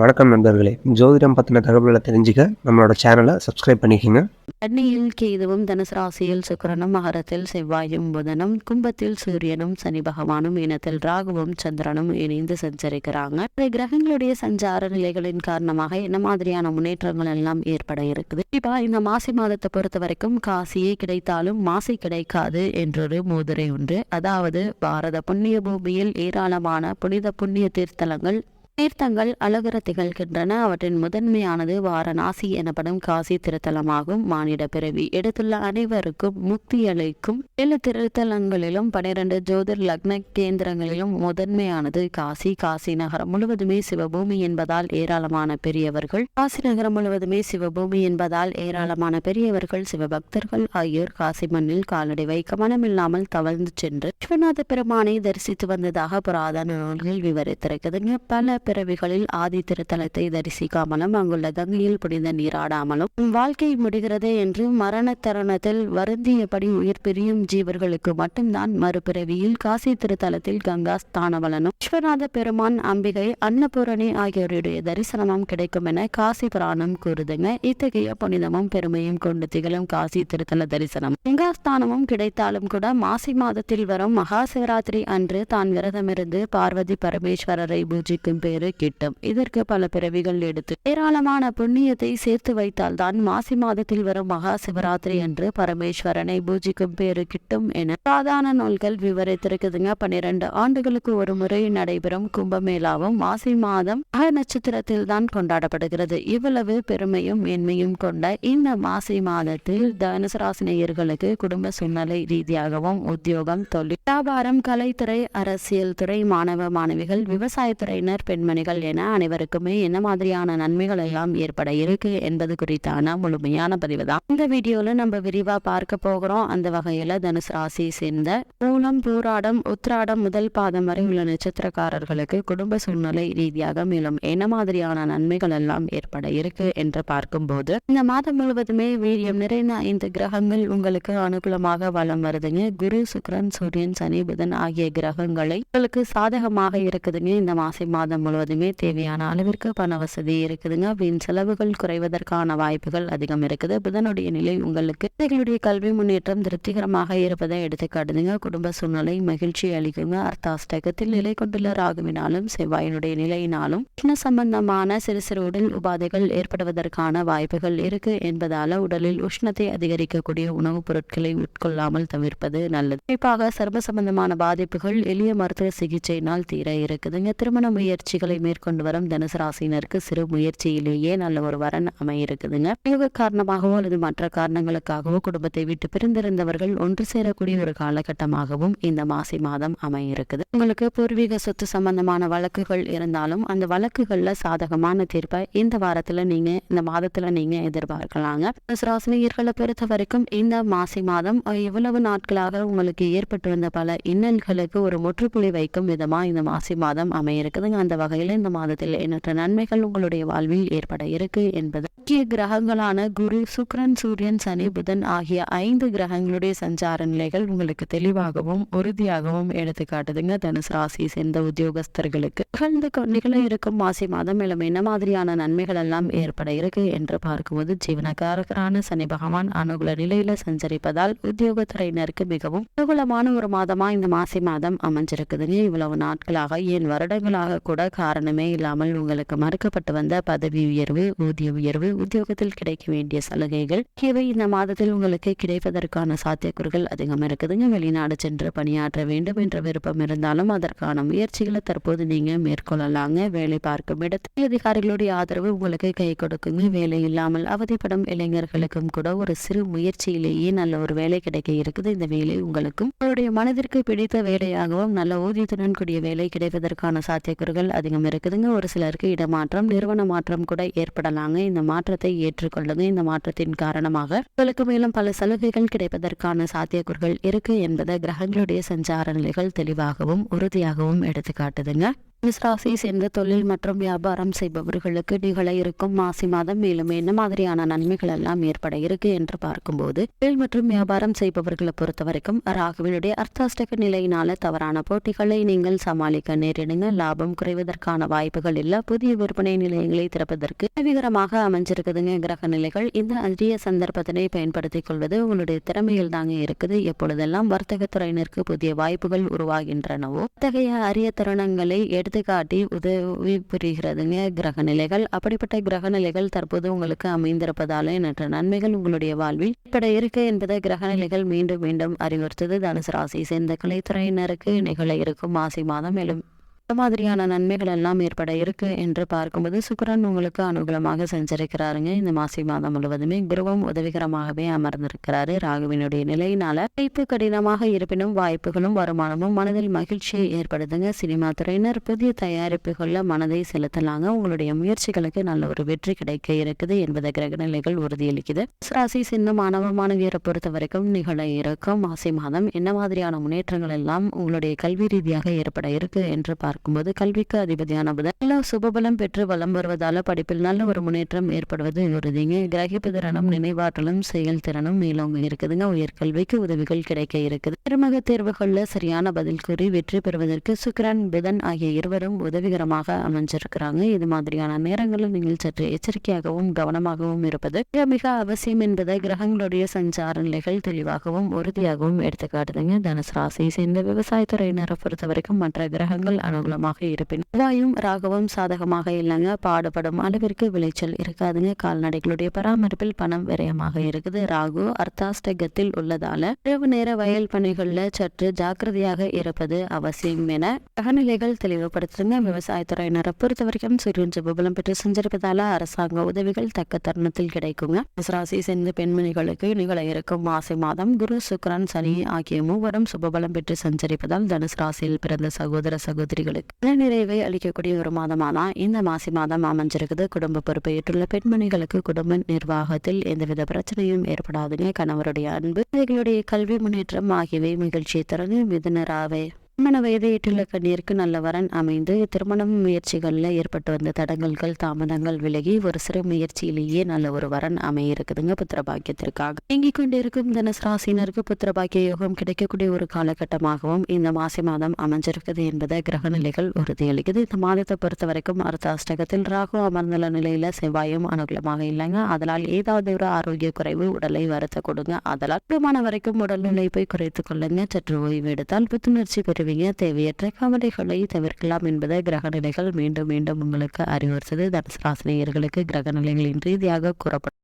வணக்கம் நண்பர்களே. ஜோதிடம் பற்றின தகவல்களை தெரிஞ்சுக்க நம்மளோட சேனலை சப்ஸ்கிரைப் பண்ணிக்கோங்க. கண்ணியில் கேதுவும் தனுசு ராசியில் சுக்கரனும் மகரத்தில் செவ்வாயும் புதனும் கும்பத்தில் சூரியனும் சனி பகவானும் இனத்தில் ராகுவும் சந்திரனும் இணைந்து சஞ்சரிக்கிறாங்க. கிரகங்களுடைய சஞ்சார நிலைகளின் காரணமாக என்ன மாதிரியான முன்னேற்றங்கள் எல்லாம் ஏற்பட இருக்குது? இப்போ இந்த மாசி மாதத்தை பொறுத்த வரைக்கும் காசியே கிடைத்தாலும் மாசி கிடைக்காது என்றொரு மூதுரை உண்டு. அதாவது பாரத புண்ணிய பூமியில் ஏராளமான புனித புண்ணிய தீர்த்தலங்கள் தீர்த்தங்கள் அழகுற திகழ்கின்றன. அவற்றின் முதன்மையானது வாரணாசி எனப்படும் காசி திருத்தலமாகும். மானிட பிறவி எடுத்துள்ள அனைவருக்கும் முக்தி அளிக்கும். ஏழு திருத்தலங்களிலும் பனிரெண்டு ஜோதிர் லக்ன கேந்திரங்களிலும் முதன்மையானது காசி. காசி நகரம் முழுவதுமே சிவபூமி என்பதால் ஏராளமான பெரியவர்கள். காசி நகரம் முழுவதுமே சிவபூமி என்பதால் ஏராளமான பெரியவர்கள் சிவபக்தர்கள் ஆகியோர் காசி மண்ணில் காலடி வைக்க மனமில்லாமல் தவழ்ந்து சென்று விஸ்வநாத பெருமானை தரிசித்து வந்ததாக புராதன நூல்கள் விவரித்திருக்குதுங்க. பல பிறவிகளில் ஆதி திருத்தலத்தை தரிசிக்காமலும் அங்குள்ள கங்கையில் புனித நீராடாமலும் வாழ்க்கை முடிகிறது என்று மரண தருணத்தில் வருந்தியபடி உயிர் பிரியும் ஜீவர்களுக்கு மட்டும்தான் மறுபிறவியில் காசி திருத்தலத்தில் கங்கா ஸ்தானவலனும் விஸ்வநாத பெருமான் அம்பிகை அன்னபூரணி ஆகியோருடைய தரிசனமும் கிடைக்கும் என காசி புராணம் கூறுதுங்க. இத்தகைய புனிதமும் பெருமையும் கொண்டு திகழும் காசி திருத்தல தரிசனம். கங்காஸ்தானமும் கிடைத்தாலும் கூட மாசி மாதத்தில் வரும் மகா சிவராத்திரி அன்று தான் விரதமிருந்து பார்வதி பரமேஸ்வரரை பூஜிக்கும் பேரு கிட்டும். இதற்கு பல பிறவிகள் எடுத்து ஏராளமான புண்ணியத்தை சேர்த்து வைத்தால் தான் மாசி மாதத்தில் வரும் மகா சிவராத்திரி அன்று பரமேஸ்வரனை பூஜிக்கும் பேரு கிட்டும் என சாதாரண நூல்கள் விவரித்திருக்குதுங்க. பன்னிரண்டு ஆண்டுகளுக்கு ஒரு முறை நடைபெறும் கும்பமேளாவும் மாசி மாதம் மக நட்சத்திரத்தில் தான் கொண்டாடப்படுகிறது. இவ்வளவு பெருமையும் மேன்மையும் கொண்ட இந்த மாசி மாதத்தில் தனுசு ராசினியர்களுக்கு குடும்ப சூழ்நிலை ரீதியாகவும் உத்தியோகம் தொழில் வியாபாரம் கலைத்துறை அரசியல் துறை மாணவ மாணவிகள் விவசாயத்துறையினர் பெண் பெண்மணிகள் என அனைவருக்குமே என்ன மாதிரியான நன்மைகள் எல்லாம் ஏற்பட இருக்கு என்பது குறித்தான முழுமையான பதிவு தான். இந்த வீடியோல நம்ம விரிவா பார்க்க போகிறோம். அந்த வகையில தனுசு ராசியை சேர்ந்த மூலம் பூராடம் உத்ராடம் முதல் பாதம் வரை உள்ள நட்சத்திரக்காரர்களுக்கு குடும்ப சூழ்நிலை ரீதியாக மேலும் என்ன மாதிரியான நன்மைகள் எல்லாம் ஏற்பட இருக்கு என்று பார்க்கும்போது இந்த மாதம் முழுவதுமே வீரியம் நிறைந்த ஐந்து கிரகங்கள் உங்களுக்கு அனுகூலமாக வலம் வருதுங்க. குரு சுக்கிரன் சூரியன் சனி புதன் ஆகிய கிரகங்களை உங்களுக்கு சாதகமாக இருக்குதுங்க. இந்த மாசி மாதம் முழுவதுமே தேவையான அளவிற்கு பண வசதி இருக்குதுங்க. வீண் செலவுகள் குறைவதற்கான வாய்ப்புகள் அதிகம் இருக்குது. புதனுடைய நிலை உங்களுக்கு குழந்தைகளுடைய கல்வி முன்னேற்றம் திருப்திகரமாக இருப்பதை எடுத்துக்காட்டுதுங்க. குடும்ப சூழ்நிலை மகிழ்ச்சி அளிக்குங்க. அர்த்தாஷ்டகத்தில் நிலை கொண்டுள்ள ராகுவினாலும் செவ்வாயினுடைய நிலையினாலும் உஷ்ண சம்பந்தமான சிறு சிறு உடல் உபாதைகள் ஏற்படுவதற்கான வாய்ப்புகள் இருக்கு. என்பதால உடலில் உஷ்ணத்தை அதிகரிக்கக்கூடிய உணவுப் பொருட்களை உட்கொள்ளாமல் தவிர்ப்பது நல்லது. குறிப்பாக சர்ம சம்பந்தமான பாதிப்புகள் எளிய மருத்துவ சிகிச்சையினால் தீர இருக்குதுங்க. திருமண முயற்சி முயற்சிகளை மேற்கொண்டு வரும் தனுசு ராசினருக்கு சிறு முயற்சியிலேயே நல்ல ஒரு வரன் அமையிருக்குதுங்க. யோக காரணமாகவோ அல்லது மற்ற காரணங்களுக்காகவோ குடும்பத்தை விட்டு பிரிந்திருந்தவர்கள் ஒன்று சேரக்கூடிய ஒரு காலகட்டமாகவும் இந்த மாசி மாதம் அமையிருக்குது. உங்களுக்கு பூர்வீக சொத்து சம்பந்தமான வழக்குகள் இருந்தாலும் அந்த வழக்குகள்ல சாதகமான தீர்ப்பை இந்த வாரத்துல நீங்க இந்த மாதத்துல நீங்க எதிர்பார்க்கலாங்க. தனுசு ராசினியர்களை பொறுத்த வரைக்கும் இந்த மாசி மாதம் எவ்வளவு நாட்களாக உங்களுக்கு ஏற்பட்டு வந்த பல இன்னல்களுக்கு ஒரு முற்றுப்புள்ளி வைக்கும் விதமா இந்த மாசி மாதம் அமைய இருக்குதுங்க அந்த வகையில் இந்த மாதத்தில் எண்ணற்ற நன்மைகள் உங்களுடைய வாழ்வில் ஏற்பட இருக்கு என்பது. முக்கிய கிரகங்களான குரு சுக்கிரன் சூரியன் சனி புதன் ஆகிய ஐந்து கிரகங்களுடைய சஞ்சார நிலைகள் உங்களுக்கு தெளிவாகவும் உறுதியாகவும் எடுத்து காட்டுதுங்க. தனுசு ராசி சேர்ந்த உத்தியோகஸ்தர்களுக்கு நிகழ்ந்து நிகழ இருக்கும் மாசி மாதம் மேலும் என்ன மாதிரியான நன்மைகள் எல்லாம் ஏற்பட இருக்கு என்று பார்க்கும்போது ஜீவனக்காரகரான சனி பகவான் அனுகூல நிலையில சஞ்சரிப்பதால் உத்தியோகத்துறையினருக்கு மிகவும் அனுகூலமான ஒரு மாதமா இந்த மாசி மாதம் அமைஞ்சிருக்குதுங்க. இவ்வளவு நாட்களாக ஏன் வருடங்களாக கூட காரணமே இல்லாமல் உங்களுக்கு மறுக்கப்பட்டு வந்த பதவி உயர்வு ஊதிய உயர்வு உத்தியோகத்தில் கிடைக்க வேண்டிய சலுகைகள் இவை இந்த மாதத்தில் உங்களுக்கு கிடைப்பதற்கான சாத்தியக்கூறுகள் அதிகம் இருக்குதுங்க. வெளிநாடு சென்று பணியாற்ற வேண்டும் என்ற விருப்பம் இருந்தாலும் அதற்கான முயற்சிகளை தற்போது நீங்க மேற்கொள்ளலாங்க. வேலை பார்க்கும் இடத்தில் அதிகாரிகளுடைய ஆதரவு உங்களுக்கு கை கொடுக்குங்க. வேலை இல்லாமல் அவதிப்படும் இளைஞர்களுக்கும் கூட ஒரு சிறு முயற்சியிலேயே நல்ல ஒரு வேலை கிடைக்க இருக்குது. இந்த வேலை உங்களுக்கும் உங்களுடைய மனதிற்கு பிடித்த வேலையாகவும் நல்ல ஊதியத்துடன் கூடிய வேலை கிடைப்பதற்கான சாத்தியக்கூறுகள் அதிகம் இருக்குதுங்க. ஒரு சிலருக்கு இடமாற்றம் நிறுவன மாற்றம் கூட ஏற்படலாங்க. இந்த மாற்றத்தை ஏற்றுக்கொள்ளுங்க. இந்த மாற்றத்தின் காரணமாக உங்களுக்கு மேலும் பல சலுகைகள் கிடைப்பதற்கான சாத்தியக்கூறுகள் இருக்கு என்பதை கிரகங்களுடைய சஞ்சார நிலைகள் தெளிவாகவும் உறுதியாகவும் எடுத்து காட்டுதுங்க சேர்ந்த தொழில் மற்றும் வியாபாரம் செய்பவர்களுக்கு நிகழ இருக்கும் மாசி மாதம் மேலும் என்ன மாதிரியான நன்மைகள் எல்லாம் ஏற்பட இருக்கு என்று பார்க்கும்போது தொழில் மற்றும் வியாபாரம் செய்பவர்களை பொறுத்த வரைக்கும் ராகுவினுடைய அர்த்தாஷ்டக நிலையினால தவறான போட்டிகளை நீங்கள் சமாளிக்க நேரிடுங்க. லாபம் குறைவதற்கான வாய்ப்புகள் இல்ல. புதிய விற்பனை நிலையங்களை திறப்பதற்கு உதவிகரமாக அமைஞ்சிருக்குதுங்க. கிரக நிலைகள் இந்த அரிய சந்தர்ப்பத்தினை பயன்படுத்திக் கொள்வது உங்களுடைய திறமையில் தாங்க இருக்குது. எப்பொழுதெல்லாம் வர்த்தக துறையினருக்கு புதிய வாய்ப்புகள் உருவாகின்றனவோ அத்தகைய அரிய தருணங்களை எடுத்து எடுத்துக்காட்டி உதவி புரிகிறதுங்க. கிரக நிலைகள் அப்படிப்பட்ட கிரக நிலைகள் தற்போது உங்களுக்கு அமைந்திருப்பதால எண்ணற்ற நன்மைகள் உங்களுடைய வாழ்வில் ஏற்பட இருக்கு என்பதை கிரக நிலைகள் மீண்டும் மீண்டும் அறிவுறுத்தது. தனுசு ராசி சேர்ந்த கலைத்துறையினருக்கு நிகழ இருக்கும் மாசி மாதம் மேலும் மாதிரியான நன்மைகள் எல்லாம் ஏற்பட இருக்கு என்று பார்க்கும்போது சுக்கரன் உங்களுக்கு அனுகூலமாக செஞ்சிருக்கிறாருங்க. இந்த மாசி மாதம் முழுவதுமே குருவும் உதவிகரமாகவே அமர்ந்திருக்கிறாரு. ராகுவினுடைய நிலையினால உழைப்பு கடினமாக இருப்பினும் வாய்ப்புகளும் வருமானமும் மனதில் மகிழ்ச்சியை ஏற்படுத்துங்க. சினிமா துறையினர் புதிய தயாரிப்புகளில் மனதை செலுத்தலாங்க. உங்களுடைய முயற்சிகளுக்கு நல்ல ஒரு வெற்றி கிடைக்க இருக்குது என்பதை கிரகநிலைகள் உறுதியளிக்குது. ராசி சின்ன மாணவ மாணவியரை பொறுத்த வரைக்கும் நிகழ இருக்கும் மாசி மாதம். என்ன மாதிரியான முன்னேற்றங்கள் எல்லாம் உங்களுடைய கல்வி ரீதியாக ஏற்பட இருக்கு என்று இருக்கும்போது கல்விக்கு அதிபதியான புதன் சுபபலம் பெற்று வலம் வருவதால படிப்பில் நல்ல ஒரு முன்னேற்றம் ஏற்படுவது உறுதிங்க. கிரகிப்பு திறனும் நினைவாற்றலும் செயல்திறனும் மேலோங்க இருக்குதுங்க. உயர்கல்விக்கு உதவிகள் கிடைக்க இருக்குது. திருமக தேர்வுகளில் சரியான பதில் கூறி வெற்றி பெறுவதற்கு சுக்ரன் புதன் ஆகிய இருவரும் உதவிகரமாக அமைஞ்சிருக்கிறாங்க. இது மாதிரியான நேரங்களில் நீங்கள் சற்று எச்சரிக்கையாகவும் கவனமாகவும் இருப்பது மிக மிக அவசியம் என்பதை கிரகங்களுடைய சஞ்சார நிலைகள் தெளிவாகவும் உறுதியாகவும் எடுத்துக்காட்டுதுங்க. தனுசு ராசியை சேர்ந்த விவசாயத்துறையினரை பொறுத்த வரைக்கும் மற்ற கிரகங்கள் அனுகூலமாக இருப்பின் வாயும் ராகவும் சாதகமாக இல்லைங்க. பாடுபடும் அளவிற்கு விளைச்சல் இருக்காதுங்க. கால்நடைகளுடைய பராமரிப்பில் பணம் விரயமாக இருக்குது. ராகு அர்த்தாஷ்டகத்தில் உள்ளதால இரவு நேர வயல் பணிகளில் சற்று ஜாக்கிரதையாக இருப்பது அவசியம் என அகநிலைகள் தெளிவுபடுத்துங்க விவசாயத்துறையினரை பொறுத்த வரைக்கும் சூரியன் சுபபலம் பெற்று செஞ்சிருப்பதால அரசாங்க உதவிகள் தக்க தருணத்தில் கிடைக்குங்க. ராசி சேர்ந்த பெண்மணிகளுக்கு நிகழ இருக்கும் மாசி மாதம் குரு சுக்ரன் சனி ஆகிய மூவரும் சுபபலம் பெற்று சஞ்சரிப்பதால் தனுசு ராசியில் பிறந்த சகோதர சகோதரிகள் மன நிறைவை அளிக்கக்கூடிய ஒரு மாதமானா இந்த மாசி மாதம் அமைஞ்சிருக்குது. குடும்ப பொறுப்பை ஏற்றுள்ள பெண்மணிகளுக்கு குடும்ப நிர்வாகத்தில் எந்தவித பிரச்சனையும் ஏற்படாதுங்க. கணவருடைய அன்பு பிள்ளைகளுடைய கல்வி முன்னேற்றம் ஆகியவை மகிழ்ச்சியை தரது. மிதுனராவே. திருமண வயதை எட்டுள்ள கண்ணியருக்கு நல்ல வரன் அமைந்து திருமணம் முயற்சிகளில் ஏற்பட்டு வந்த தடங்கல்கள் தாமதங்கள் விலகி ஒரு சிறு முயற்சியிலேயே நல்ல ஒரு வரன் அமைய இருக்குதுங்க புத்திரபாக்கியத்திற்காக இயங்கிக் கொண்டிருக்கும் தனுசு ராசினருக்கு புத்திரபாக்கிய யோகம் கிடைக்கக்கூடிய ஒரு காலகட்டமாகவும் இந்த மாசி மாதம் அமைஞ்சிருக்குது என்பதை கிரக நிலைகள் உறுதியளிக்குது. இந்த மாதத்தை பொறுத்த வரைக்கும் அடுத்த அஷ்டகத்தில் ராகு அமர்ந்துள்ள நிலையில செவ்வாயும் அனுகூலமாக இல்லைங்க. அதனால் ஏதாவது ஒரு ஆரோக்கிய குறைவு உடலை வருத்த கொடுங்க. அதனால் வரைக்கும் உடல் உழைப்பை குறைத்துக் கொள்ளுங்க. சற்று ஓய்வு எடுத்தால் புத்துணர்ச்சி பெறுவீங்க தேவையற்ற கவலைகளை தவிர்க்கலாம் என்பதை கிரக நிலைகள் மீண்டும் மீண்டும் உங்களுக்கு அறிவுறுத்தது. தனுசு ராசினியர்களுக்கு கிரக நிலைகளின் ரீதியாக கூறப்படும்.